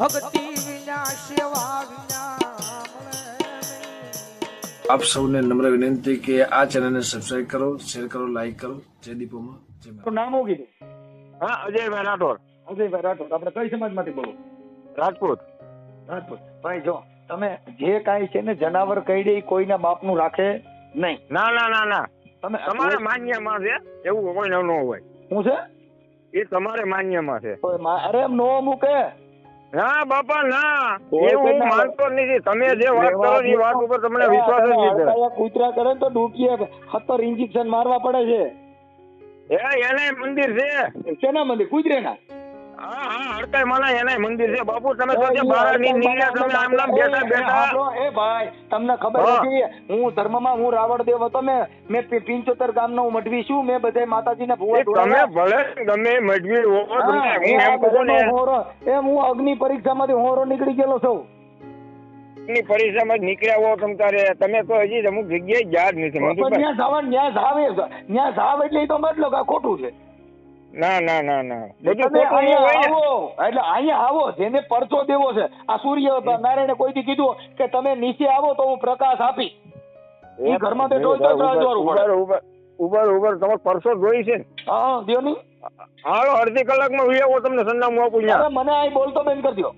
ભક્તિ વિના સેવા વિના આપ સૌને નમ્ર વિનંતી કે આ ચેનલને સબસ્ક્રાઇબ કરો શેર કરો લાઈક કરો. જય દીપોમાં જય મા. નામ હું કીધું? હા અજયભાઈ રાઠોડ. અજયભાઈ રાઠોડ આપણે કઈ સમાજમાંથી બોલો? રાજપૂત. રાજપૂત. ભાઈ જો તમે જે કાંઈ છે ને જનાવર કહી દે કોઈના બાપનું રાખે નહીં. ના ના ના ના. તમે તમારે માન્યમાં છે એવું કોઈ ન હોય. શું છે? એ તમારે માન્યમાં છે. કોઈ અરે એમ નો મૂકે. ના બાપા ના. એ હું માનતો નથી. તમે જે વાત કરો એ વાત ઉપર તમને વિશ્વાસ જ નહીં કરે કૂતરા કરે ને તો ડૂબકીએ ખતર ઇન્જેક્શન મારવા પડે છે. એ એને મંદિર છે. શેના મંદિર? કૂતરેના? હા હા હડકાઈ માના એને મંદિર છે. બાપુ તમે તો જે બહારની તમે આમ નામ બેઠા બેઠા. એ ભાઈ તમને ખબર નથી. હું ધર્મમાં હું રાવણ દેવ હતો મેં મેં પી- ગામનો હું મઢવી છું. મેં બધા માતાજીના ભૂવા તમે ભલે ગમે મજબૂર હો તમને હું હું એમ કહું ને. હોરો એમ હું અગ્નિ પરીક્ષામાંથી હોરો નીકળી ગયેલો છું. ની પરીક્ષામાં જ નીકળ્યા હો તમ તમે તો હજી અમુક જગ્યાએ ગયા જ નથી. જાવ ત્યાં જાવે ત્યાં જાવ એટલે તો મતલબ આ ખોટું છે. ના ના ના ના. બધું ખોટું અહીંયા આવો. એટલે અહીંયા આવો. જેને પરચો દેવો છે. આ સૂર્ય નારાયણે કોઈથી કીધું કે તમે નીચે આવો તો હું પ્રકાશ આપી. એ ઘરમાં બેઠો તો ઉભર. ઉભર ઉભર ઉભર પરસો જોઈ છે? હા દ્યો ની હાલો અડધી કલાકમાં વિયાવો તમને સંદામું આપું મને અહીં બોલતો બેન કરી દો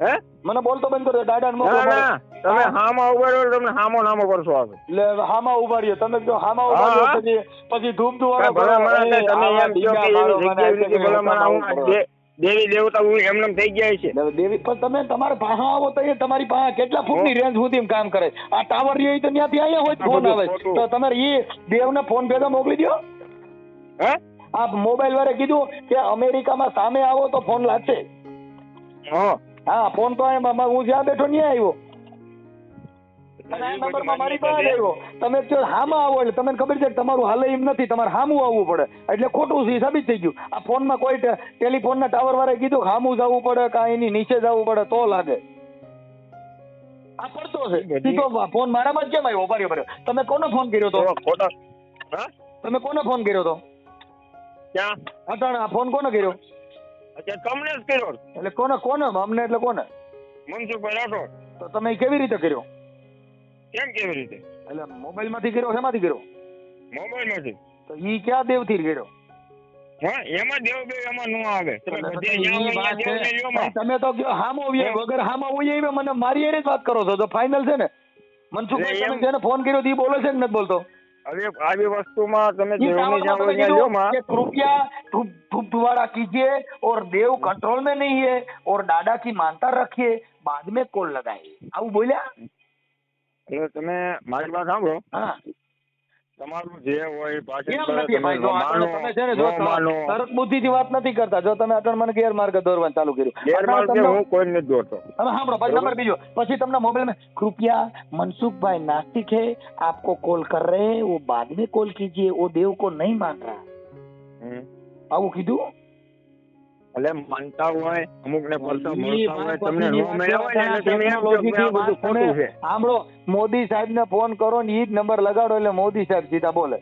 હે? મને બોલતો બંધ કરો દાદા ને મોકલો ના તમે હામાં ઊભા તમને હામો નામો કરશો આવે એટલે હામાં ઊભા રહ્યો તમે જો હામાં ઊભા રહ્યો પછી પછી ધૂમ ધુવાળો તમે એમ કહો કે એવી નથી મને આવું આવું દેવી દેવતા હું એમને થઈ ગયા છે. દેવી પણ તમે તમારે પાસે આવો તો એ તમારી પાસે કેટલા ફૂટની રેન્જ સુધી કામ કરે? આ ટાવર રહ્યો ઈ તો ત્યાંથી અહીંયા હોય ફોન આવે તો તમારે ઈ દેવને ફોન ભેગા મોકલી દો હે? આ મોબાઈલ વાળે કીધું કે અમેરિકામાં સામે આવો તો ફોન લાગશે. હા. હા ફોન તો હું જ્યાં બેઠો ત્યાં આવ્યો. તમે હામાં આવો એટલે તમને ખબર છે કે તમારું હાલે એમ નથી તમારે હામું આવવું પડે. એટલે ખોટું છે સાબિત થઈ ગયું. આ ફોનમાં કોઈ ટેલિફોનના ટાવર વાળા કીધું કે હામું જવું પડે કાં એની નીચે જવું પડે તો લાગે. આ પડતો છે. સીધો ફોન મારામાં જ કેમ આવ્યો? ભર્યો ભર્યો તમે કોનો ફોન કર્યો તો? તો તમે કોને ફોન કર્યો તો? ક્યાં? અટાણા આ ફોન કોને કર્યો? અત્યારે તમને જ કર્યો એટલે કોને કોને? અમને એટલે કોને? મનસુખભાઈ રાઠોડ. તો તમે કેવી રીતે કર્યો? કેમ કેવી રીતે? એટલે મોબાઈલમાંથી કર્યો શેમાંથી કર્યો? મોબાઈલમાંથી તો ઈ ક્યાં દેવથી કર્યો? હા એમાં દેવ બે એમાં નો આવે. તમે હોય તો હામો વગર હામા આવી મને મારી એને જ વાત કરો છો. તો ફાઇનલ છે ને? મનસુખભાઈ તમે જેને ફોન કર્યો તો બોલે છે કે નથી બોલતો? હવે આવી વસ્તુમાં તમે ઈ દેવની જ્યાં ટાવરમાં હોય તમે ત્યાં કીધું લ્યોમાં. કે કૃપયા ધૂપ धूप धुआड़ा कीजिए और देव कंट्रोल में नहीं है और दादा की मानता रखिए बाद में कॉल लगाइए આવું બોલ્યા એટલે તમે મારી વાત સાંભળો હા તમારું જે હોય તર્ક બુદ્ધિ થી વાત નથી કરતા. જો તમે અટણ મને ગેરમાર્ગે દોરવાનું ચાલુ કર્યું. હું કોઈ નથી દોરતો હવે સાંભળો પછી નંબર બીજો. પછી તમને મોબાઈલમાં કૃપયા મનસુખભાઈ નાસ્તિક હે આપકો કોલ કર રહે વો બાદ મેં કોલ કીજીએ વો દેવ કો નહીં માન રહા. આવું કીધું? એટલે માનતા હોય અમુક ને પરસો મળતા હોય તમને ન મળ્યા હોય છે. એટલે તમે એમ કહો કે આ બધું ખોટું છે. સાંભળો મોદી સાહેબ ને ફોન કરો ને ઈ જ નંબર લગાડો એટલે મોદી સાહેબ સીધા બોલે.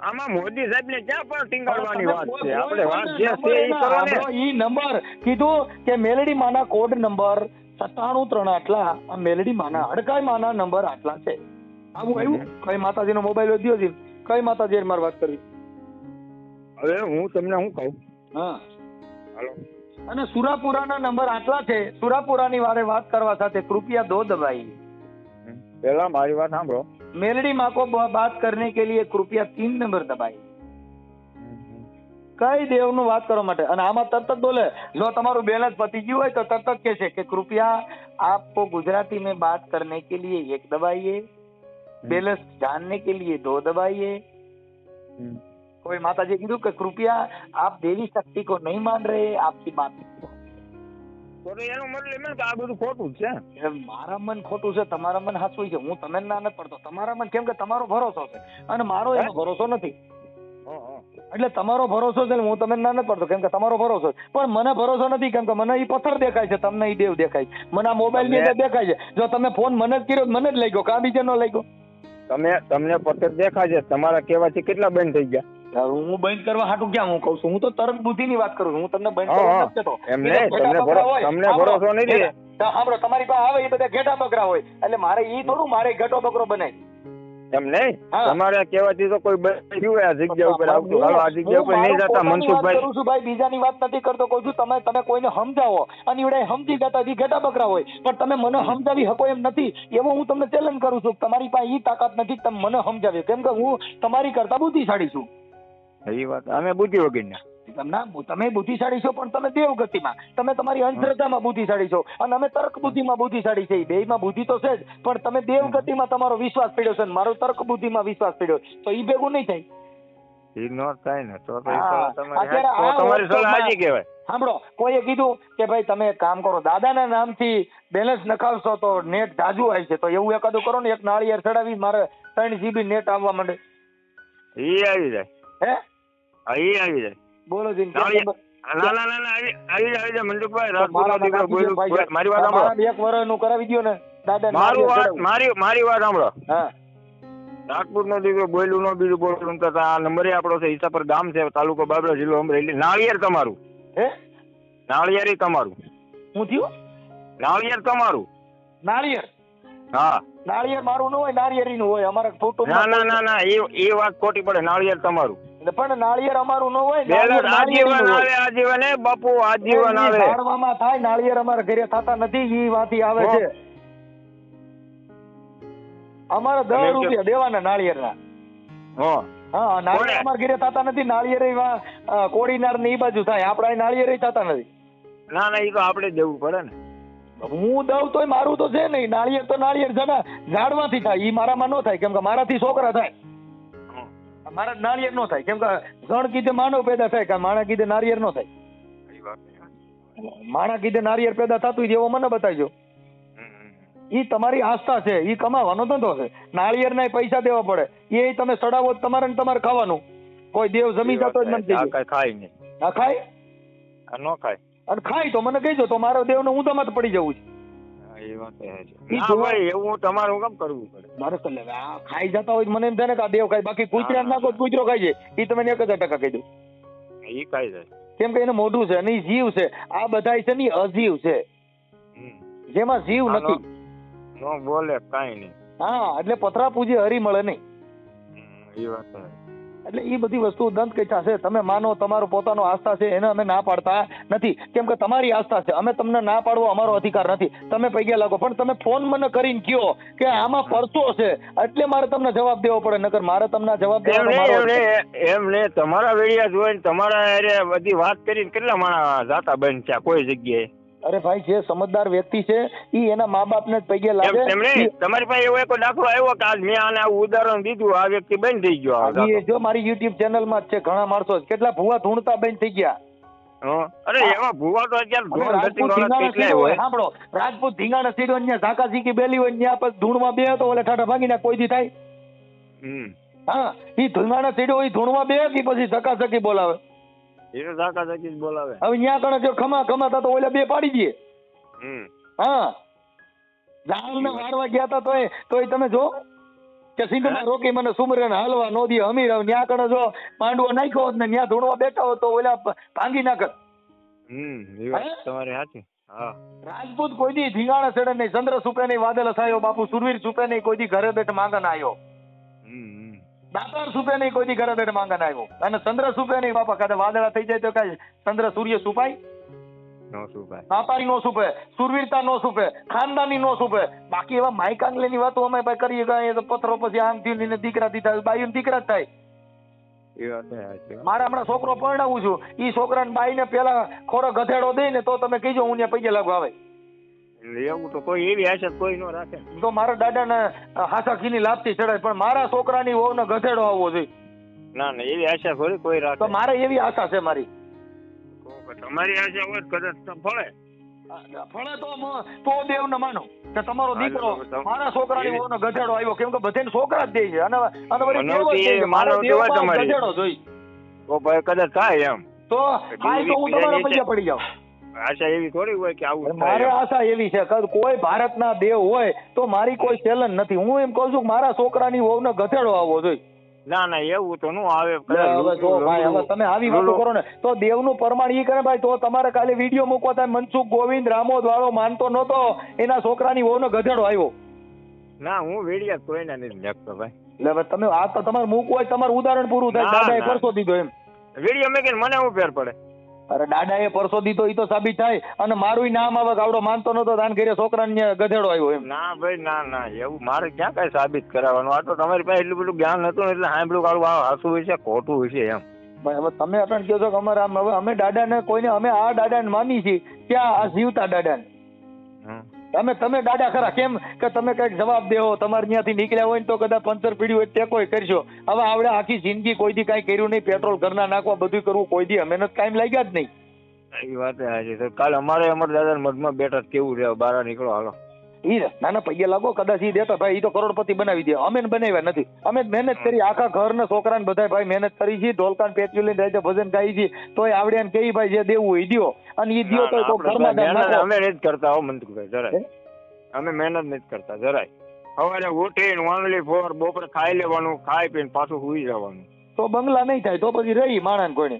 આમાં મોદી સાહેબ ને ક્યાં પણ ટીંગાડવાની વાત છે? આપણે વાત જે છે એ કરો ને ઈ નંબર કીધું કે મેલડી માના કોડ નંબર સત્તાણું ત્રણ આટલા આ મેલડી માના હડકાઈ માના નંબર આટલા છે. આવું આવ્યું? કઈ માતાજીનો મોબાઈલ વધ્યો છે? કઈ માતાજી મારે વાત કરવી? હવે હું તમને હું કહું? હા. અને સુરાપુરાના નંબર આટલા છે સુરાપુરાની વારે વાત કરવા સાથે કૃપયા દો દબાઈ. પહેલા મારી વાત સાંભળો. મેલડી માકો બાત કરને કે લીએ કૃપયા તીન નંબર દબાઈ. કઈ દેવનું વાત કરવા માટે? અને આમાં તરત જ બોલે જો તમારું બેલેન્સ પતી ગયું હોય તો તરત જ છે કે કૃપયા આપકો ગુજરાતી મેં બાત કરને કે લીએ એક દબાઈએ. બેલેન્સ જાણને કે લીએ દો દબાઈએ. तो ये माता जी कीधु कि कृपया आप देवी शक्ति को नहीं मान रहे મારા મન ખોટું છે તમારા મન સાચું છે. હું તમે ના નથી પડતો. તમારા મન કેમ કે તમારો ભરોસો છે. અને મારો એનો ભરોસો નથી. એટલે તમારો ભરોસો છે હું તમને ના નથી પડતો કેમ કે તમારો ભરોસો પણ મને ભરોસો નથી કેમ કે મને એ પથ્થર દેખાય છે તમને એ દેવ દેખાય મને આ મોબાઈલની અંદર દેખાય છે. જો તમે ફોન મને જ કર્યો મને જ લઈ ગયો કાં બીજે નો લઈ ગયો? તમે તમને પથ્થર દેખાય છે તમારા કહેવાથી કેટલા બેન થઈ ગયા? હું બંધ કરવા હાટું ક્યાં હું કહું છું? હું તો તરંગ બુદ્ધિ ની વાત કરું છું. હું તમને બંધ કરવા. નથી કહેતો. એમ તો તમને ભરોસો નહીં. સાંભળો તમારી પાસે આવે એ બધા ઘેટા બકરા હોય. એટલે મારે ઈ થોડું મારે ઘેટો બકરો બનાય. એમ નહીં? તમારે કહેવાથી તો કોઈ હોય આ જગ્યા ઉપર આવતું હાલો આ જગ્યા ઉપર નહીં જતા મનસુખભાઈ. કરું છું ભાઈ બીજાની વાત નથી કરતો કહું છું તમે તમે કોઈને સમજાવો. અને એવડે સમજી જતા હજી ઘેટા બકરા હોય. પણ તમે મને સમજાવી શકો એમ નથી. એવો હું તમને ચેલેન્જ કરું છું. તમારી પાસે ઈ તાકાત નથી તમે મને સમજાવી કેમ કે હું તમારી કરતા બુદ્ધિશાળી છું. એ વાત અમે બુદ્ધિ વગરના તમને તમે બુદ્ધિશાળી છો પણ તમે દેવગતિમાં. તમે તમારી અંધશ્રદ્ધામાં બુદ્ધિશાળી છો. અને અમે તર્ક બુદ્ધિમાં બુદ્ધિશાળી છે. બેયમાં બુદ્ધિ તો છે જ પણ તમે દેવગતિમાં તમારો વિશ્વાસ પડ્યો છે મારો તર્ક બુદ્ધિમાં વિશ્વાસ પડ્યો તો ઈ ભેગું નહીં થાય. નો ને તો તમારી સલાહ કહેવાય. સાંભળો કોઈએ કીધું કે ભાઈ તમે એક કામ કરો દાદાના નામથી બેલેન્સ નખાવશો તો નેટ જાજુ આવી છે. તો એવું એકાદું કરો ને એક નાળિયેર ચડાવી મારે ત્રણ જીબી નેટ આવવા માંડે. એ આવી જાય. હે? હા એ આવી જાય. બોલો જીન ના ના ના ના આવી આવી જાય આવી જાય. રાજપૂતનો દીકરો નામ બોલ્યું ભાઈ બોલ- મારી વાત સાંભળો. એક વર્ષનું કરાવી દ્યો ને. દાદા મારી વાત મારી મારી વાત સાંભળો. હા. રાજપૂતનો દીકરો બોલ્યું નો બીજું બોલું તો આ નંબરે આપણો છે ઈસાપર ગામ છે તાલુકો બાબરા જિલ્લો અમરેલી. નાળિયેર તમારું. હે? નાળિયેર તમારું. હું થયું? નાળિયેર તમારું. નાળિયેર? હા. નાળિયેર મારું ન હોય નાળિયેરી નું હોય. અમારે ફોટો ના ના ના ના એ એ વાત ખોટી પડે. નાળિયેર તમારું. પણ નાળિયેર અમારું ન હોય આજીવન આવે આજીવન એ બાપુ આજીવન આવે. ઝાડવામાં થાય નાળિયેર અમારા ઘરે થતા નથી ઈ વાતી આવે છે. અમારે દસ રૂપિયા દેવાના નાળિયેરના. હો. હા નાળિયેર? અમારા ઘરે થતા નથી નાળિયેર ઈ કોડીનાર ને ઈ બાજુ થાય. આપડા નાળિયેર થતા નથી. ના ના એ તો આપણે દેવું પડે ને. હું દઉં તોય મારું તો છે નહીં નાળિયેર તો નાળિયેર છે ને ઝાડમાંથી થાય ઈ મારામાં ન થાય કેમ કે મારાથી છોકરા થાય. મારા નાળિયેર નો થાય. કેમ કે ગણ કીધે માનવ પેદા થાય કે માણા કીધે નાળિયેર નો થાય. માણા કીધે નાળિયેર પેદા થતું એવો મને બતાવજો. ઈ તમારી આસ્થા છે ઈ કમાવાનો ધંધો છે. નાળિયેર ના પૈસા દેવા પડે. એ તમે સડાવો તમારે ને તમારે ખાવાનું. કોઈ દેવ જમી જતો જ નથી. ખાય નહીં. ના ખાય? ન ખાય. અને ખાય તો મને કહેજો તો મારો દેવ હું તમારે પડી જવું છે. એ વાત છે. ઈ ના જોવા- ભાઈ એવું તમારું કામ કરવું? પડે મારે તો આ ખાઈ જતા હોય મને એમ થાય ને કે આ દેવ ખાય બાકી કૂતરા નાખો કૂતરો ખાય છે ઈ તમે એક હજાર ટકા કહી દઉં એ ખાઈ જાય. કેમ કે એને મોઢું છે અને જીવ છે. આ બધા છે ને અજીવ છે. જેમાં જીવ નથી. નો બોલે કાઈ નહીં. હા એટલે પથરા પૂજી હરી મળે નહીં. એ વાત. એટલે એ બધી વસ્તુ દંત કથા છે તમે માનો તમારો પોતાનો આસ્થા છે એને અમે ના પાડતા નથી. કેમ કે તમારી આસ્થા છે અમે તમને ના પાડવો અમારો અધિકાર નથી. તમે પૈયા લાગો પણ તમે ફોન મને કરીને કયો કે આમાં પરસો છે એટલે મારે તમને જવાબ દેવો પડે નકર મારે તમને જવાબ દેવાનો એમ નહીં, તમારા વેડિયા જોઈને તમારા બધી વાત કરીને કેટલા માણસ જાતા બંધ કોઈ જગ્યાએ? અરે ભાઈ જે સમજદાર વ્યક્તિ છે એ એના મા બાપ ને પૈયે લાગે. એમ તમારી પાસે એવો એક દાખલો આવ્યો કે આજ મેં આને આવું ઉદાહરણ દીધું આ વ્યક્તિ બંધ થઈ ગયો એ જો મારી યુટ્યુબ ચેનલમાં જ છે ઘણા માણસો કેટલા ભૂવા ધૂણતા બંધ થઈ ગયા? અરે એવા ભૂવા તો અત્યારે ધીંગાણા સીડો હોય. હોય. સાંભળો રાજપૂત ધીંગાણા સીડો ને ત્યાં ઝાકા ઝીકી બેલી હોય ત્યાં પછી ધૂણમાં બે તો ઓલે ઠાઠા ભાગી કોઈ દી થાય. હા ઈ ધૂળાના સીડો હોય ધૂણમાં બે કે પછી ઝકાઝકી બોલાવે. એ ઝાકા ઝાકી જ બોલાવે. હવે ન્યા કણે જો ખમા ખમા થતા ઓલા બે પાડી દે. હમ. હા. ઝાડને વાળવા ગયા તા તોય તોય તમે જો કે સિંધમાં રોકી મને સુમરે હાલવા નો દી અમીર હવે ન્યા કણે જો માંડવો નાખ્યો હોત ને ન્યા ધૂણવા બેઠા હોત તો ઓલા ભાંગી નાખત. હમ. એ વાત તમારી સાચી. રાજપૂત કોઈ દી ધીંગાણા ચડે નહીં ચંદ્ર સુપે નહીં વાદળ છાયો બાપુ સુરવીર સુપે નહીં કોઈ દી ઘરે બેઠ માંગન આવ્યો હમ, હમ. સુપે નહીં કોઈ ઘરે બેઠ માંગન આવ્યો. અને ચંદ્ર સુપે નહીં બાપા કાતે વાદળા થઈ જાય તો કઈ ચંદ્ર સૂર્ય સુપાય? નો દાતારી નો સુપે સુરવીરતા નો સુપે ખાનદાની નો સુપે. બાકી એવા માયકાંગલે આંગલેની વાતો અમે ભાઈ કરીએ તો પથરો પછી આમ થયું ને દીકરા દીધા બાઈ દીકરા થાય. એ. મારે હમણાં છોકરો પરણાવું છું. ઈ છોકરાને બાઈને પેલા ખોરો ગધેડો દઈ ને તો તમે કહીજો હું ને લાગુ આવે. એવું તો કોઈ એવી આશા કોઈ નો રાખે. તો મારા દાદાને હાથા ઘીની લાપતી ચડાય પણ મારા છોકરાની વહુને ગધેડો આવવો જોઈએ. ના ના એવી આશા થોડી કોઈ રાખે. તો મારે એવી આશા છે મારી. તમારી આશા હોય કદાચ ફળે. ફળે તો તો દેવ ને માનો. કે તમારો દીકરો મારા છોકરાની વહુને ગધેડો આવ્યો. કેમ કે બધાને છોકરા જ દે છે. અને અને વળી મારા તમારી. ગધેડો જોઈ. તો ભાઈ કદાચ થાય એમ. તો હાય તો હું તમારા પડી જાઉં. આશા એવી થોડી હોય કે આવું મારે આશા એવી છે કોઈ ભારતના દેવ હોય તો મારી કોઈ ચેલન નથી. હું એમ કહું છું કે મારા છોકરાની વહુને ગધેડો આવવો જોઈએ. ના ના એવું તો નું આવે. હવે તમે આવી વાતો. કરો ને તો દેવનું પ્રમાણ ઈ કરે ભાઈ તો તમારે કાલે વીડિયો મૂકવા થાય મનસુખ ગોવિંદ રામોદ વાળો માનતો નતો એના છોકરાની વહુનો ગધેડો આવ્યો. ના હું વેડિયા કોઈને નથી નાખતો ભાઈ. એટલે હવે તમે આ તો તમારે મૂકવું હોય તમારું ઉદાહરણ પૂરું થાય દાદાએ કરશો પરસો દીધો એમ. વીડિયો મેં મને હું ફેર પડે? અરે દાદાએ પરસો દીધો એ તો સાબિત થાય. અને મારું નામ આવે કે આવડો માનતો નતો તાન ઘરે છોકરાને ગધેડો આવ્યો એમ. ના ભાઈ ના ના એવું મારે ક્યાં કઈ સાબિત કરાવવાનું? આ તો તમારી પાસે એટલું બધું જ્ઞાન નતું એટલે સાંભળ્યું કાળું આ હાસું હોય છે ખોટું હોય છે એમ. ભાઈ હવે તમે અટણ કહો છો કે અમારે હવે અમે દાદાને કોઈને અમે આ દાદાને માની છીએ. ક્યાં આ જીવતા દાદાને. તમે તમે દાદા ખરા કેમ કે તમે કંઈક જવાબ દેવો તમારે ત્યાંથી નીકળ્યા હોય ને તો કદાચ પંચર પીડ્યું હોય ટેકો કરશો. હવે આવડે આખી જિંદગી કોઈ દી કાંઈ કર્યું નહીં પેટ્રોલ ઘરના નાખવા બધું કરવું કોઈ દી મહેનત કાયમ લાગ્યા જ નહીં. એ વાત હાજી સર કાલ અમારે અમારા દાદા મધમાં બેઠા કેવું રહે બહાર નીકળો હાલો. ઈ ના પૈયા લાગો કદાચ ઈ દેતા ભાઈ ઈ તો કરોડપતિ બનાવી દે. અમે બનાવ્યા નથી. અમે મહેનત કરી આખા ઘર ને છોકરા ને બધા ભાઈ મહેનત કરી છે ઢોલકાન પેટ્યુલ લઈને રાતે ભજન ગાઈ છે. તોય આવડે ને કે ભાઈ જે દેવું હોય દ્યો. અને એ દ્યો તો ના, ના, ઘરમાં અમે નથી કરતા હો મનસુખભાઈ જરાય. અમે મહેનત નથી કરતા જરાય. સવારે ઉઠીને વાંગલી ફોર બપોરે ખાઈ લેવાનું ખાઈ પીને પાછું સુઈ જવાનું. તો બંગલા નહીં થાય તો પછી રહી માણસ કોઈને.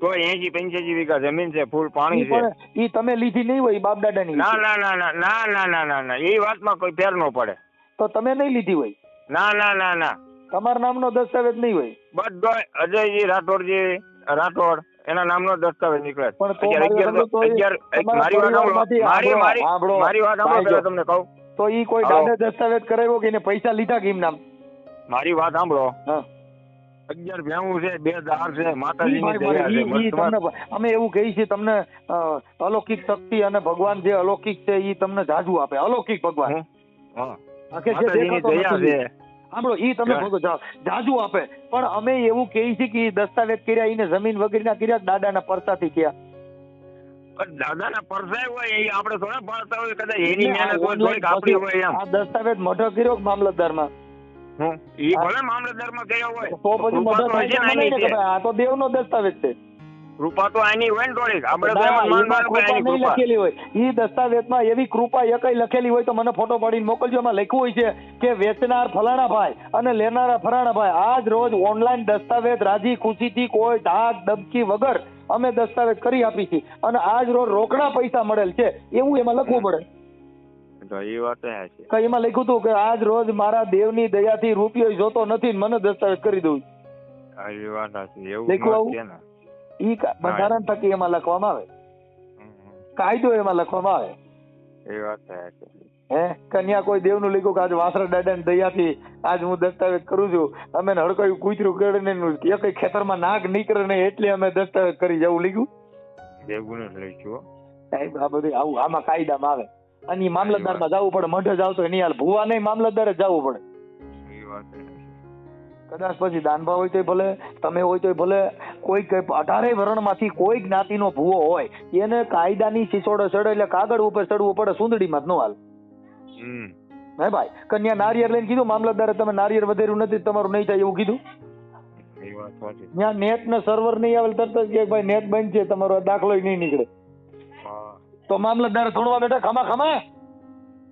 તો એસી પંચ્યાસી વીઘા જમીન છે ફૂલ પાણી છે. એ ઈ તમે લીધી નહીં હોય બાપ દાદા ના ના ના ના ના ના ના ના ના એ વાતમાં કોઈ ફેર ન પડે. તો તમે નહીં લીધી હોય? ના ના ના ના. તમારા નામનો દસ્તાવેજ નહીં હોય? બધો અજયજી રાઠોડજી રાઠોડ. એના નામનો દસ્તાવેજ નીકળે મારી વાત સાંભળો. તમને કહું. તો ઈ કોઈ દાદા દસ્તાવેજ કરાવ્યો કે એને પૈસા લીધા કેમ નામ? મારી વાત સાંભળો. અગિયાર ભેવું છે બે ધાર છે માતાજી અમે એવું કહીએ છીએ તમને અલૌકિક શક્તિ અને ભગવાન જે અલૌકિક છે એ તમને જાજુ આપે. અલૌકિક ભગવાન. હા? સાંભળો ઈ તમે ભોગો જાજુ આપે. પણ અમે એવું કહીએ છીએ કે દસ્તાવેજ કર્યા એને જમીન વગેરેના કર્યા દાદાના પરસાથી કયા દાદા દાદાના પરસાય હોય એ આપણે થોડા પાડતા હોય કદાચ એની મહેનત હોય થોડીક આપણી હોય એમ. આ દસ્તાવેજ મઢો કર્યો મામલતદારમાં. ઈ ભલે મામલતદારમાં કર્યો હોય. તો પછી મઢો તો થાય છે. આ તો દેવનો દસ્તાવેજ છે. રૂપા તો આની હોય ને થોડીક. આપણે તો ના, એમ માનવાનું કે કૃપા આની કૃપા. લખેલી હોય. ઈ દસ્તાવેજમાં એવી કૃપા એકઈ લખેલી હોય તો મને ફોટો પાડીને મોકલજો. એમાં લખ્યું હોય છે કે વેચનાર ફલાણા ભાઈ અને લેનારા ફલાણા ભાઈ આજ રોજ ઓનલાઈન દસ્તાવેજ રાજી ખુશીથી કોઈ ધાક ધમકી વગર અમે દસ્તાવેજ કરી આપી છે. અને આજ રોજ રોકડા પૈસા મળેલ છે. એવું એમાં લખવું પડે. એ વાત છે એમાં લખ્યું હતું કે આજ રોજ મારા દેવની દયાથી રૂપિયો જોતો નથી મને દસ્તાવેજ કરી દઉં. એ વાત એવું ન ને. ઈ બંધારણ થકી એમાં લખવામાં આવે. કાયદો એમાં લખવામાં આવે. એ વાત હે? કન્યા કોઈ દેવનું લીધું કે આજે વાસરા દાદાની દયાથી આજ હું દસ્તાવેજ કરું છું. અમે હડકાયું કૂતરું કરીને એક ખેતરમાં નાગ નીકળે ને એટલે અમે દસ્તાવેજ કરી જવું લીધું દેવગુણ લઈશું સાહેબ આ બધું આવું આમાં કાયદામાં આવે. અને મામલતદારમાં જવું પડે. મઢે જાવ તો એની હાલ ભૂવા નહીં મામલતદારે જવું પડે. એ વાત. કદાચ પછી દાનભા હોય તોય ભલે તમે હોય તોય ભલે કોઈ અઢારે વર્ણમાંથી કોઈ જ્ઞાતિનો ભૂવો હોય એને કાયદાની સિસોડે ચડે એટલે કાગળ ઉપર ચડવું પડે સુંદડીમાં જ નો હાલ. હે ભાઈ કન્યા નારિયેર લઈને કીધું મામલતદારે તમે નારિયેર વધેર્યું નથી તમારું નહીં થાય એવું કીધું? ત્યાં નેટ ને સર્વર નહીં આવે તરત જ કે ભાઈ નેટ બંધ છે તમારો દાખલો નહીં નીકળે. તો મામલતદારે થોડવા બેઠા ખમા ખમા.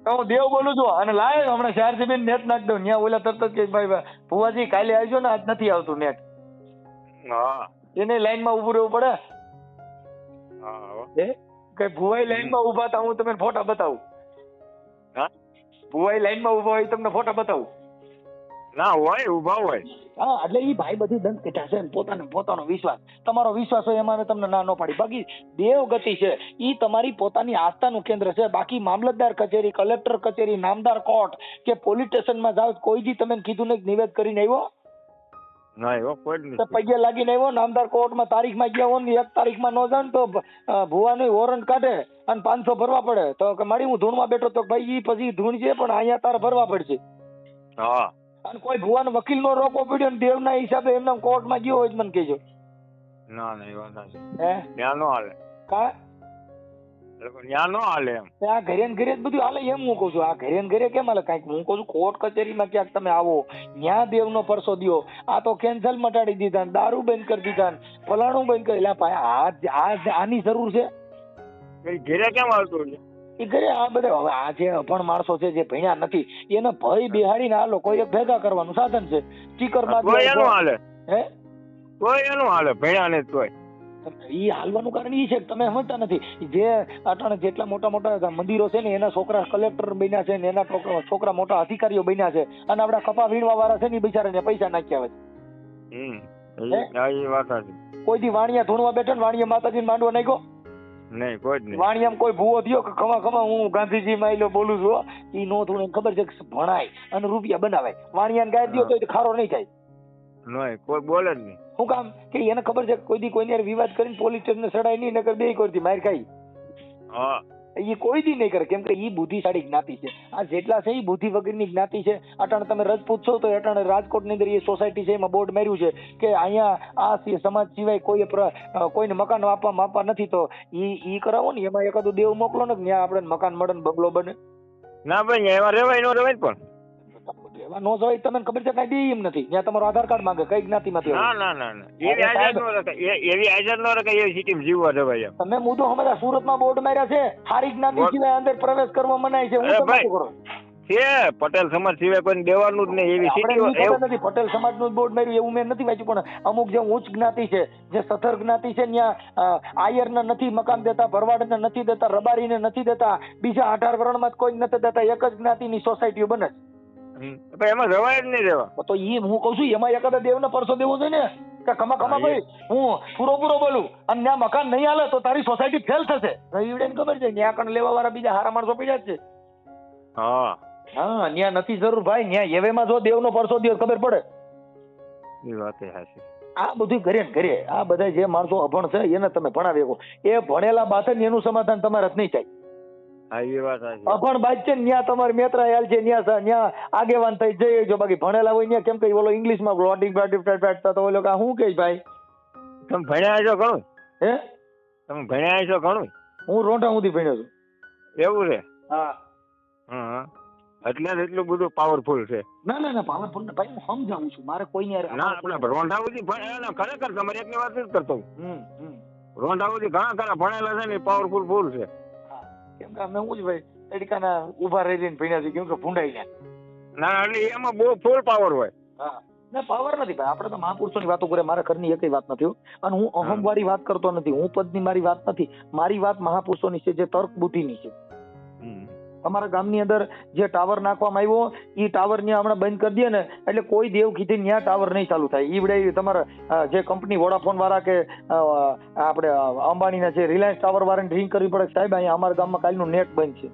હું દેવ બોલું છું. અને લાય હમણાં ચાર જીબી નેટ નાખ દઉં. ત્યાં ઓલા તરત જ કે ભાઈ ભુવાજી કાલે આવજો ને આજ નથી આવતું નેટ હા. એને લાઈનમાં ઊભું રહેવું પડે. હે કે ભુવાઈ લાઈનમાં ઊભા હતા હું તમને ફોટા બતાવું. હા? ભુવાઈ લાઈનમાં ઊભા હોય તમને ફોટા બતાવું. ના હોય ઊભા હોય. હા એટલે એ ભાઈ બધી દંત કથા છે ને પોતાનો પોતાનો વિશ્વાસ. તમારો વિશ્વાસ હોય એમાં તમને ના ન પાડી. બાકી દેવ ગતિ છે એ તમારી પોતાની આસ્થાનું કેન્દ્ર છે. બાકી મામલતદાર કચેરી કલેક્ટર કચેરી નામદાર કોર્ટ કે પોલીસ સ્ટેશનમાં જાઓ કોઈ દી તમે કીધું ને નિવેદ કરીને આવ્યો? ના એવો કોઈ જ પગે લાગીને આવ્યો નામદાર કોર્ટમાં તારીખમાં ગયા હોય ને એક તારીખમાં ન ને તો ભુવાનું વોરંટ કાઢે અને પાંચસો ભરવા પડે. તો કે મારી હું ધૂણમાં બેઠો તો ભાઈ પછી ધૂણ છે પણ અહીંયા તારે ભરવા પડશે. હા. અને કોઈ ભુવાનો વકીલ નો રોકો પડ્યો ને દેવના હિસાબે એમને કોર્ટમાં ગયો હોય મને કહેજો. ના ના એ વાત સાચી હે? ત્યાં નો હાલે. કા? ત્યાં નો હાલે એમ. ત્યાં ઘરે ને ઘરે બધું હાલે એમ હું કહું છું. આ ઘરે ને ઘરે કેમ હાલે? કાંઈક હું કહું છું કોર્ટ કચેરીમાં ક્યાંક તમે આવો ત્યાં દેવનો પરસો દિયો. આ તો કેન્સલ મટાડી દીધા ને દારૂ બંધ કરી દીધા ને ફલાણું બંધ કરી. એટલે ભાઈ આ આની જરૂર છે? ઘેરે કેમ આવતું છે એ ઘરે આ બધા હવે આ જે અભણ માણસો છે જે ભણ્યા નથી એને ભય બિહાડીને આ લોકો એક ભેગા કરવાનું સાધન છે. સ્ટીકર હાલે. હે? કોઈ એનું હાલે ભણ્યા ને તોય. ઈ હાલવાનું કારણ ઈ છે કે તમે સમજતા નથી. જે અટાણે જેટલા મોટા મોટા મંદિરો છે ને એના છોકરા કલેક્ટર બન્યા છે ને એના છોકરા- છોકરા મોટા અધિકારીઓ બન્યા છે અને આપડા કપા વીણવા વાળા છે ને ઈ બિચારાને પૈસા નાખ્યા હોય. એ એ કોઈ દી વાણિયા ધૂણવા બેઠો ને વાણિયા માતાજી માંડવા નાખ્યો નહીં કોઈ નહીં. વાણી એમ કોઈ ભૂવો થયો કે ખમા ખમા હું ગાંધીજી માં બોલું છું ઈ નો થોડું એને ખબર છે કે ભણાય અને રૂપિયા બનાવાય વાણિયાને ગાય દો તો ખારો નહીં થાય. નહીં કોઈ બોલે જ નહીં. શું કામ કે એને ખબર છે કોઈ દી કોઈને વિવાદ કરીને પોલીસ સ્ટેશન સડાય નહીં નકર બે કરતી માર ખાઈ હા. એ કોઈ દી નહીં કરે. કેમ કે એ બુદ્ધિશાળી જ્ઞાતિ છે. આ જેટલા છે ઈ બુદ્ધિ વગરની જ્ઞાતિ છે. અટાણે તમે રજપૂત છો તો અટાણે રાજકોટની અંદર એ સોસાયટી છે, એમાં બોર્ડ માર્યું છે કે અહીંયા આ સમાજ સિવાય કોઈ કોઈને મકાન આપવા માપવા નથી તો ઈ એ કરાવો ને. એમાં એકાદું દેવ મોકલો ને, ત્યાં આપણે મકાન મળે ને, બંગલો બને. ના ભાઈ એમાં રેવાય નો રેવાય પણ. નો જવાય તમને ખબર છે કઈ દે એમ નથી. જ્યાં તમારો આધાર કાર્ડ માંગે કઈ જ્ઞાતિમાંથી ના ના ના ના. એવી આઝાદ નો રખાય. એવી આઝાદ નો રખાય એવી સિટીમાં જીવવા જવાય તમે મુદ્દો હમણાં સુરતમાં બોર્ડ માર્યા છે. સારી જ્ઞાતિ સિવાય અંદર પ્રવેશ કરવો મનાય છે. હું તમે શું કરો. છે પટેલ સમાજ સિવાય કોઈ દેવાનું જ નહીં. એવી ખબર નથી પટેલ સમાજનું બોર્ડ માર્યું એવું મેં નથી વાંચ્યું પણ અમુક જે ઉચ્ચ જ્ઞાતિ છે જે સથર જ્ઞાતિ છે ત્યાં આયર ને નથી મકાન દેતા ભરવાડ ને નથી દેતા રબારી ને નથી દેતા બીજા અઢાર વર્ણમાં કોઈ નથી દેતા એક જ જ્ઞાતિની સોસાયટીઓ બને છે. પણ એમાં જવાય જ નહીં રહેવા. તો ઈ હું કહું છું એમાં એકાદા દેવને પરસો દેવો છે ને? કે ખમા ખમા ભાઈ હું પૂરો પૂરો બોલું. અને ત્યાં મકાન નહીં હાલે તો તારી સોસાયટી ફેલ થશે. રવિડેને ખબર છે ત્યાં કણ લેવા વાળા બીજા હારા માણસો પીડ્યા જ છે. હા. હા ત્યાં નથી જરૂર ભાઈ ત્યાં એવેમાં જો દેવનો પરસો દેવ ખબર પડે. એ વાત એ આ બધું ઘરે ને ઘરે આ બધા જે માણસો અભણ છે એને તમે ભણાવી શકો. એ ભણેલા બાથે ને એનું સમાધાન તમારે જ નહીં થાય. અભણ બાદ છે ને ન્યા તમારે મેત્રા યાલ છે ન્યા સ- ન્યા આગેવાન થઈ જઈ જો. બાકી ભણેલા હોય ન્યા કેમ કે ઓલો ઇંગ્લિશમાં લોટિંગ પાટી ફેટ તો ઓલો કા શું કે ભાઈ? તમે ભણ્યા છો ઘણું? હે? તમે ભણ્યા છો ઘણું? હું રોંઢા સુધી ભણ્યો છું. એવું છે? હા. હા એટલે એટલું બધું પાવરફુલ છે. ના ના ના પાવરફુલ ને ભાઈ હું સમજાવું છું. મારે કોઈ યાર ના આપણે રોંઢા સુધી ભણ્યા ખરેખર તમારી એકની વાત નથી કરતો હું. રોંઢા સુધી ઘણા ખરા ભણેલા છે ને પાવરફુલ ફૂલ છે. કેમ કે અમે હું જ ભાઈ તડકાના ઊભા રહી રહીને ભણ્યા છીએ કેમ કે ભૂંડાઈ ગયા. ના એટલે એમાં બહુ ફૂલ પાવર હોય. હા. ના પાવર નથી ભાઈ આપણે તો મહાપુરુષોની વાતો કરે મારા ઘરની એકય વાત નથી અને હું અહમ વાળી વાત કરતો નથી હું પદની મારી વાત નથી. મારી વાત મહાપુરુષોની છે જે તર્ક બુદ્ધિની છે. અમારા ગામની અંદર જે ટાવર નાખવામાં આવ્યો એ ટાવર ને હમણાં બંધ કરી દે ને એટલે કોઈ દેવ કીધી ત્યાં ટાવર નહીં ચાલુ થાય. એ વડે તમારા જે કંપની વોડાફોન વાળા કે આપણે અંબાણીના જે રિલાયન્સ ટાવર વાળાને ડ્રિંક કરવી પડે સાહેબ અહીંયા અમારા ગામમાં કાલનું નેટ બંધ છે.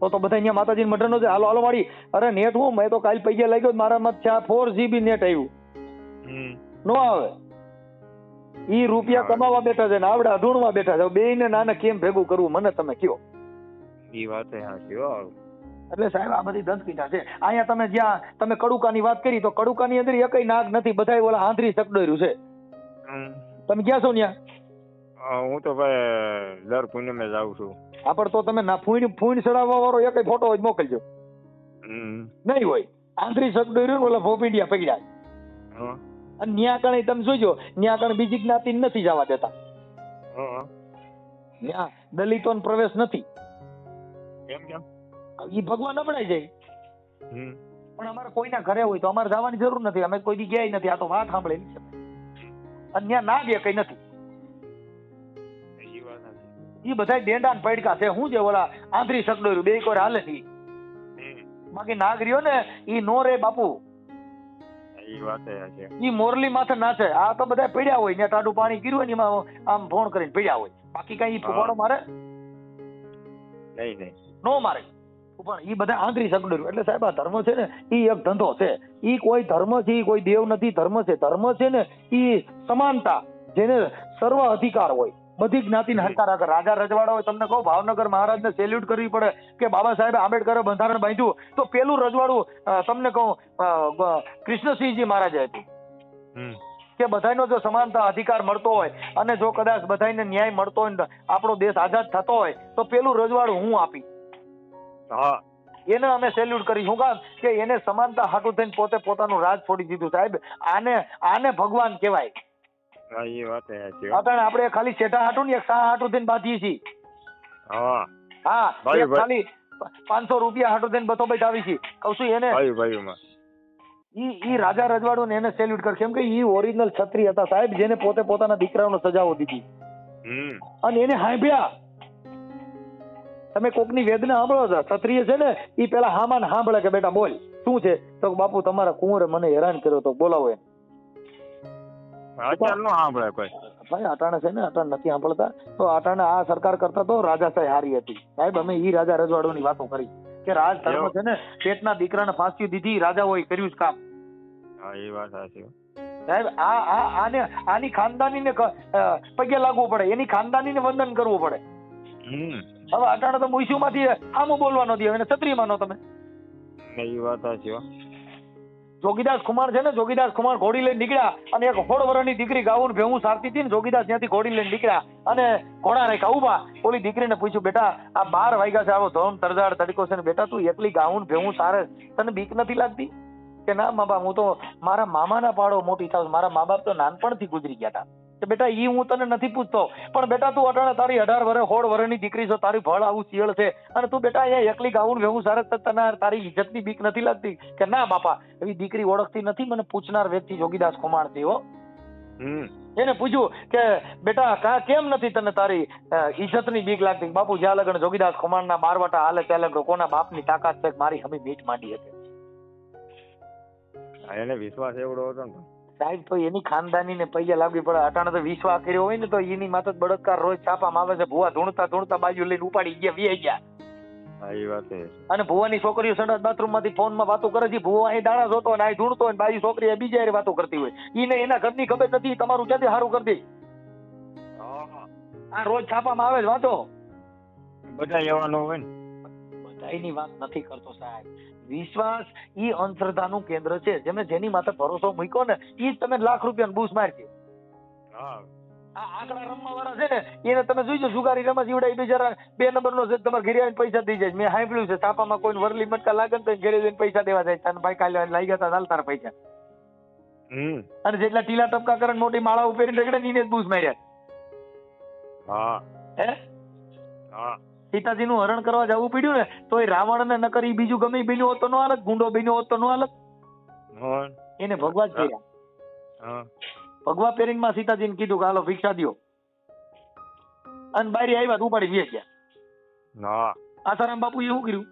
તો તો બધા અહીંયા માતાજી મટરનો છે હાલો હાલો વાળી અરે નેટ હું મેં તો કાલ પૈસા લાગ્યો મારામાં ચાર ફોર જીબી નેટ આવ્યું નો આવે. ઈ રૂપિયા કમાવા બેઠા છે ને આવડે અઢૂણવા બેઠા છે. બે ને નાના કેમ ભેગું કરવું? મને તમે કયો. ઈ વાત એ સાચી હો એટલે સાહેબ આ બધી દંતકીટા છે. અહીંયા તમે જ્યાં તમે કડુકાની વાત કરી તો કડુકાની અંદર એકય નાગ નથી બધા ઓલા આંધરી સકડોર્યું છે. તમે ક્યાં છો ત્યાં હું તો ભાઈ દર પૂનમે જાઉં છું. આપણ તો તમે ના ફૂણ ફૂણ ચડાવવા વાળો એકય ફોટો જ મોકલજો. નહીં હોય. આંધરી સકડોર્યું ને ઓલા ભોપિંડિયા પકડ્યા અને ન્યા કણે તમે જોજો ન્યા કણે બીજી જ્ઞાતિ નથી જવા દેતા. હા. ન્યા દલિતોને પ્રવેશ નથી. કેમ કેમ? ઈ ભગવાન નબળાઈ જાય. પણ અમારે કોઈના ઘરે હોય તો અમારે જવાની જરૂર નથી. અમે કોઈ દી ગયા નથી. આ તો વાત સાંભળેલી છે અને ત્યાં ના ગયા કઈ નથી. ઈ એ બધા ડેંડા પડકા છે. હું જે ઓલા આંધરી સકડોર્યું બે કોઈ હાલે નહીં બાકી નાગરીઓ ને ઈ નો રે બાપુ. ઈ એ મોરલી માથે નાચે આ તો બધા પીડ્યા હોય. ત્યાં ટાડું પાણી કર્યું હોય ને એમાં આમ ફોન કરીને પીડ્યા હોય. બાકી કઈ ફુવાડો મારે? નહીં નહીં. નો મારે. પણ એ બધા આંતરી સગડર્યું એટલે સાહેબ આ ધર્મ છે ને એ એક ધંધો છે. એ કોઈ ધર્મ છે એ કોઈ દેવ નથી. ધર્મ છે ધર્મ છે ને ઈ સમાનતા જેને સર્વ અધિકાર હોય. બધી જ્ઞાતિ હરકાર આગળ રાજા રજવાડા હોય તમને કહું ભાવનગર મહારાજને સેલ્યુટ કરવી પડે કે બાબા સાહેબ આંબેડકરે બંધારણ બાંધ્યું. તો પેલું રજવાડું તમને કહું કૃષ્ણસિંહજી મહારાજે હતું. કે બધાનો જો સમાનતા અધિકાર મળતો હોય અને જો કદાચ બધાને ન્યાય મળતો હોય ને આપણો દેશ આઝાદ થતો હોય તો પેલું રજવાડું હું આપી. હા. એને અમે સેલ્યુટ કરી. શું કામ કે એને સમાનતા હાટું થઈને પોતે પોતાનું રાજ છોડી દીધું સાહેબ. આને આને ભગવાન કહેવાય. હા ઈ વાત સાચી હો. આપણે ખાલી શેઠા હાટું ને એક સા હાટું થઈને બાંધીએ છીએ. હા. હા ભાઈ, ખાલી પાંચસો રૂપિયા હાટો થઈને બતો બેઠાવી આવી છે કહું છું એને ભાઈ ભાઈ ઈ ઈ રાજા રજવાડું ને એને સેલ્યુટ કર. કેમ કે ઈ ઓરિજિનલ છત્રી હતા સાહેબ જેને પોતે પોતાના દીકરાઓને સજાઓ દીધી. હમ. અને એને હાંભ્યા તમે કોકની વેદના સાંભળો છો? ક્ષત્રિય છે ને એ પેલા હામાન સાંભળે કે બેટા બોલ શું છે? તો બાપુ તમારા કુંવરે મને હેરાન કર્યો તો બોલાવો એને. નો સાંભળે કોઈ. ભાઈ અટાણે છે ને અટાણે નથી સાંભળતા. તો અટાણે આ સરકાર કરતા તો રાજાશાહી હારી હતી. સાહેબ અમે ઈ રાજા રજવાડોની વાતો કરી. કે રાજ ધર્મ છે ને પેટના દીકરાને ફાંસી દીધી રાજાઓએ કર્યું જ કામ. હા એ વાત સાચી સાહેબ આ આ આને આની ખાનદાનીને પગે લાગવું પડે. એની ખાનદાનીને વંદન કરવું પડે. હમ. હવે અટાણે તો મુઈસુમાંથી આમું બોલવાનો દે એને છત્રી માનો તમે. એ વાત હો. જોગીદાસ કુમાર છે ને જોગીદાસ કુમાર ઘોડી લઈને નીકળ્યા અને એક હોળ વરની દીકરી ગાવું ને ભેવું સારતી હતી ને જોગીદાસ ત્યાંથી ઘોડી લઈને નીકળ્યા અને ઘોડા રાખ્યા ઊભા ઓલી દીકરીને પૂછ્યું બેટા આ બાર વાગ્યા છે આવો ધોમ તરજાડ તડકો છે ને બેટા તું એકલી ગાઉન ભેવું સારે તને બીક નથી લાગતી? કે ના મા બાપ હું તો મારા મામાના પાડો મોટી થાવ મારા મા બાપ તો નાનપણથી ગુજરી ગયા હતા કે બેટા ઈ હું તને નથી પૂછતો. પણ બેટા તું અટાણે તારી અઢાર વર્ષ હોળ વર્ષની દીકરી છો તારી ભળ આવું શિયળ છે. અને તું બેટા અહીંયા એકલી ગાઉન વેવું સારે તને તારી ઇજ્જતની બીક નથી લાગતી? કે ના બાપા એવી દીકરી ઓળખતી નથી મને પૂછનાર વ્યક્તિ જોગીદાસ છે હો. એને પૂછ્યું કે બેટા કા કેમ નથી તને તારી ઇજ્જતની બીક લાગતી? બાપુ જ્યાં લગન જોગીદાસ ખુમાણના બારવાટા હાલે ત્યાં લગન કોના બાપની તાકાત છે મારી હમી મીઠ માંડી હતી એને વિશ્વાસ એવડો હતો ને સાહેબ તો એની ખાનદાની ને પૈયા લાગવી પડે. અટાણે તો વિશ્વાસ કર્યો હોય ને તો એની માથે જ રોજ છાપામાં આવે છે. ભુવા ધૂણતા ધૂણતા બાજુ લઈને ઉપાડી ગયા વી ગયા. અને ભુવાની છોકરીઓ સડક બાથરૂમમાંથી ફોનમાં વાતો કરે છે. ભુવા અહીં દાણા જોતો અને અહીં ધૂણતો હોય ને બાજુ છોકરી એ બીજા વાતો કરતી હોય. એને એના ઘરની ખબર નથી તમારું ક્યાંથી સારું કરી દે આ રોજ છાપામાં આવે જ વાતો. બધા એવા હોય ને. બધાયની વાત નથી કરતો સાહેબ. વિશ્વાસ ઈ અંધશ્રદ્ધાનું કેન્દ્ર છે. જેમે જેની માથે ભરોસો મૂક્યો ને ઈ તમે લાખ રૂપિયાનો બૂસ મારજો હા. આ આંકડા રમવા વાળા છે ને એને તમે જોઈજો જુગારી રમા જીવડાઈ બિચારા બે નંબરનો છે તમારે ઘરે આવીને પૈસા દઈ જાય. મેં સાંભળ્યું છે છાપામાં કોઈ વરલી મટકા લાગે ને તો ઘરે જઈને પૈસા દેવા જાય. તને ભાઈ કાલે લઈ ગયા હતા તારા પૈસા. હમ. અને જેટલા ટીલા ટપકા કરે મોટી માળા ઉપેરી રગડે નીને જ બૂસ માર્યા. હા. હે? હા. સીતાજીનું હરણ કરવા જવું પડ્યું ને તો એ રાવણ ને નકર ઈ બીજું ગમે બન્યું હોત તો નો હાલત ગુંડો બન્યો હોત તો નો હાલત. એને ભગવા જ કર્યા. ભગવા પેરિંગમાં સીતાજીને કીધું કે હાલો ભિક્ષા દ્યો. અને બારી આવ્યા તો ઉપાડી વે ગયા. આસારામ બાપુ શું કર્યું?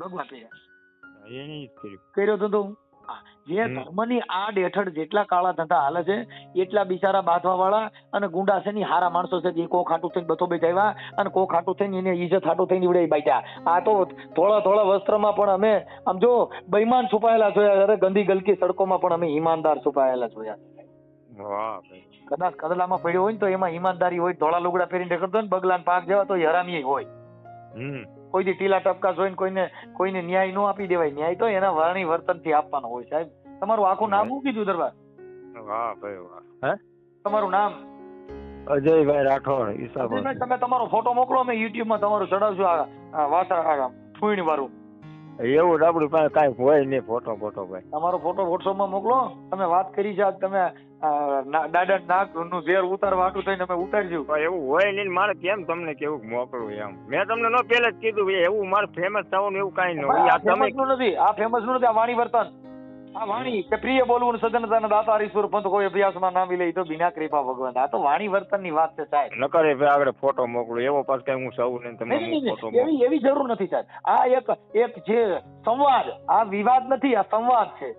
ભગવા પહેર્યા કર્યું. કર્યો તો તો જે. ધર્મની આડ હેઠળ જેટલા કાળા ધંધા હાલે છે એટલા બિચારા બાંધવા વાળા અને ગુંડા છે ની હારા માણસો છે જે કો ખાટું થઈને બથો બેઠાવ્યા અને કો ખાટું થઈને એને ઈજત હાટું થઈને નીવડે બાટ્યા આ તો થોડા થોડા વસ્ત્રમાં પણ અમે આમ જો બૈમાન છુપાયેલા જોયા અરે ગંદી ગલકી સડકોમાં પણ અમે ઈમાનદાર છુપાયેલા જોયા. કદાચ કદલામાં પડ્યો હોય ને તો એમાં ઈમાનદારી હોય ધોળા લુગડા પહેરીને કરતો ને બગલાન પાક જેવા તો હરામી હોય. હમ. કોઈ દી ટીલા ટપકા જોઈને કોઈને કોઈને ન્યાય ન આપી દેવાય. ન્યાય તો એના વાણી વર્તનથી આપવાનો હોય સાહેબ. તમારું આખું નામ શું કીધું દરબાર? વાહ ભાઈ વાહ. હે? તમારું નામ? અજયભાઈ રાઠોડ ઈસાબો. તમે તમારો ફોટો મોકલો અમે યુટ્યુબમાં તમારું ચડાવશું આ આ ફૂઈણ વાળું એવું આપણી પાસે કાંઈ હોય નહીં ફોટો ફોટો ભાઈ. તમારો ફોટો WhatsApp માં મોકલો. તમે વાત કરી છે તમે દાદા નાકનું ઝેર ઉતારવા હાટું થઈને અમે ઉતારજો. એવું હોય નહીં મારે કેમ તમને કેવું મોકલવું એમ? મેં તમને નો પેલે જ કીધું એવું મારે ફેમસ થવાનું એવું કાંઈ ન હોય. આ ફેમસનું નથી આ ફેમસનું નથી આ વાણી વર્તન. આ વાણી કે પ્રિય બોલવું સદન તન દાતા હરીશ્વર પંથ કોઈ અભ્યાસમાં નામી લે તો બિના કૃપા ભગવાન. આ તો વાણી વર્તનની વાત છે સાહેબ. નકરે ભાઈ આગળ ફોટો મોકલું. એવો પાસ કઈ હું સૌ ને તમને ફોટો એવી એવી જરૂર નથી સાહેબ. આ એક એક જે સંવાદ આ વિવાદ નથી આ સંવાદ છે.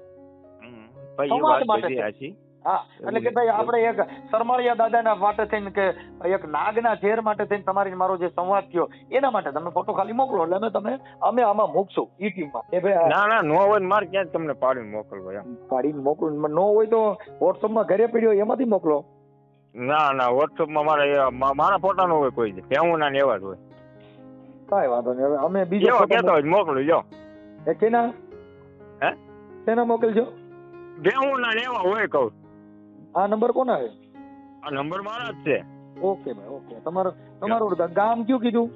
ભાઈ એ સંવાદ વાત માટે છે. હા એટલે કે ભાઈ આપણે એક સરમાળિયા દાદાના માટે થઈને કે એક નાગના ઝેર માટે થઈને તમારી મારો જે સંવાદ થયો એના માટે તમે ફોટો ખાલી મોકલો એટલે અમે તમે અમે આમાં મૂકશું યુટ્યુબમાં એ ભાઈ ના ના નો હોય મારે ક્યાં તમને પાડીને મોકલવો એમ. પાડીને મોકલું નો હોય તો વોટ્સઅપમાં ઘરે પડ્યો એમાંથી મોકલો. ના ના વોટ્સઅપમાં મારા મારા ફોટા નો હોય કોઈ કેવું હું ના ને એવા જ હોય. કાંઈ વાંધો નહીં હવે અમે બીજો કેતો હોય મોકલું જો એ કેના? હે? કેના મોકલજો? હું ના ને એવા હોય કહું. આ નંબર કોના છે? આ નંબર મારા જ છે. ઓકે ભાઈ ઓકે. તમારો તમારું ગામ કયું કીધું?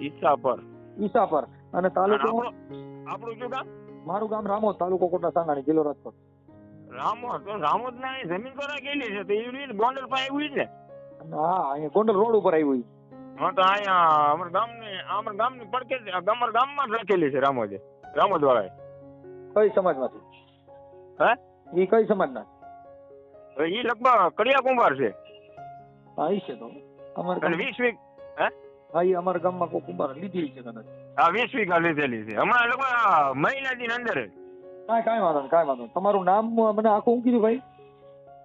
ઈસાપર. ઈસાપર. અને તાલુકો? આપણું શું ગામ? મારું ગામ રામોદ તાલુકો કોટડા સાંગાણી જિલ્લો રાજકોટ. રામોદ? રામોદ ના જમીન પર ગયેલી છે તો એવી ગોંડલ પાસે આવી છે ને? હા અહીંયા ગોંડલ રોડ ઉપર આવ્યું હોય. હા તો અહીંયા અમારા ગામની અમારા ગામની પડકે અમારા ગામમાં જ રાખેલી છે રામોદે. રામોદ વાળાએ કઈ સમાજમાંથી? હે? એ કઈ સમાજના? એ લગભગ કડિયા કુંભાર છે. હા એ છે તો. અમારે વીસ વીક હે? હા એ અમારા ગામમાં કોઈ કુંભાર લીધી છે કદાચ. હા વીસ વીઘા લીધેલી છે. હમણાં લગભગ મહિના દિન અંદર કાંઈ કાંઈ વાંધો નહીં કાંઈ વાંધો તમારું નામ મને આખું હું કીધું ભાઈ.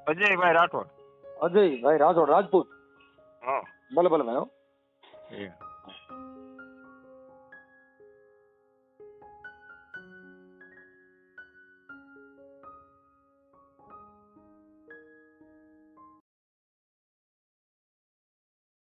અજયભાઈ રાઠોડ. અજય ભાઈ રાઠોડ રાજપૂત. હા. ભલે ભલે ભાઈ હો.